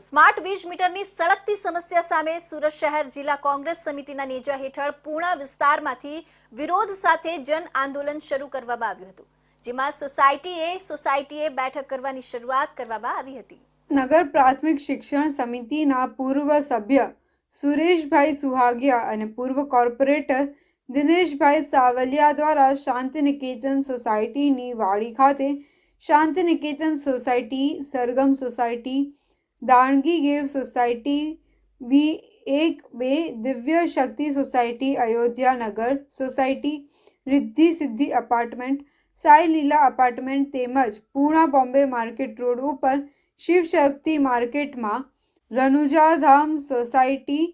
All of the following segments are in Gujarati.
સ્માર્ટ વીજ મીટરની સળગતી સમસ્યા સામે સુરત શહેર જિલ્લા કોંગ્રેસ સમિતિના નેજા હેઠળ પૂર્ણા વિસ્તારમાંથી વિરોધ સાથે જન આંદોલન શરૂ કરવામાં આવ્યું હતું, જેમાં સોસાયટીએ સોસાયટીએ બેઠક કરવાની શરૂઆત કરવામાં આવી હતી. નગર પ્રાથમિક શિક્ષણ સમિતિના પૂર્વ સભ્ય સુરેશભાઈ સુહાગિયા અને પૂર્વ કોર્પોરેટર દિનેશભાઈ સાવલિયા દ્વારા શાંતિનિકેતન સોસાયટીની વાડી ખાતે શાંતિનિકેતન સોસાયટી, સરગમ સોસાયટી દાણગી ગેવ સોસાયટી વી એક બે Divya Shakti society Ayodhyanagar society Riddhi Siddhi apartment Sai લીલા અપાર્ટમેન્ટ તેમજ પૂણા બોમ્બે માર્કેટ રોડ ઉપર શિવ શક્તિ માર્કેટમાં Ranujadham society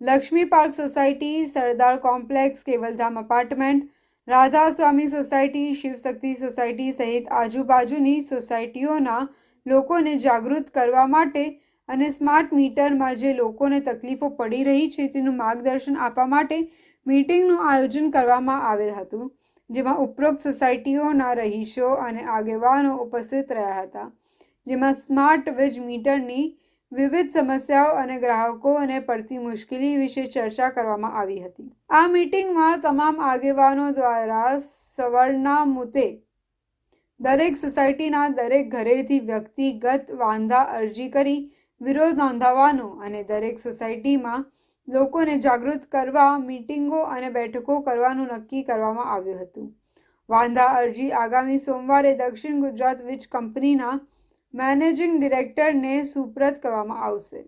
Laxmi park society Sardar complex Kevaldham apartment Radha Swami society, Shivshakti society સહિત આજુબાજુની સોસાયટીઓના લોકોને જાગૃત કરવા માટે અને સ્માર્ટ મીટરમાં જે લોકોને તકલીફો પડી રહી છે તેનું માર્ગદર્શન આપવા માટે મીટિંગનું આયોજન કરવામાં આવેલ હતું, જેમાં ઉપરોક્ત સોસાયટીઓના રહીશો અને આગેવાનો ઉપસ્થિત રહ્યા હતા, જેમાં સ્માર્ટ વીજ મીટરની વિવિધ સમસ્યાઓ અને ગ્રાહકોને પડતી મુશ્કેલી વિશે ચર્ચા કરવામાં આવી હતી. આ મીટિંગમાં તમામ આગેવાનો દ્વારા સવર્ણના મુદ્દે દરેક સોસાયટીના દરેક ઘરેથી વ્યક્તિગત વાંધા અરજી કરી વિરોધ નોંધાવવાનો અને દરેક સોસાયટીમાં લોકોને જાગૃત કરવા મીટિંગો અને બેઠકો કરવાનું નક્કી કરવામાં આવ્યું હતું. વાંધા અરજી આગામી સોમવારે દક્ષિણ ગુજરાત વીજ કંપનીના મેનેજિંગ ડિરેક્ટરને સુપ્રત કરવામાં આવશે.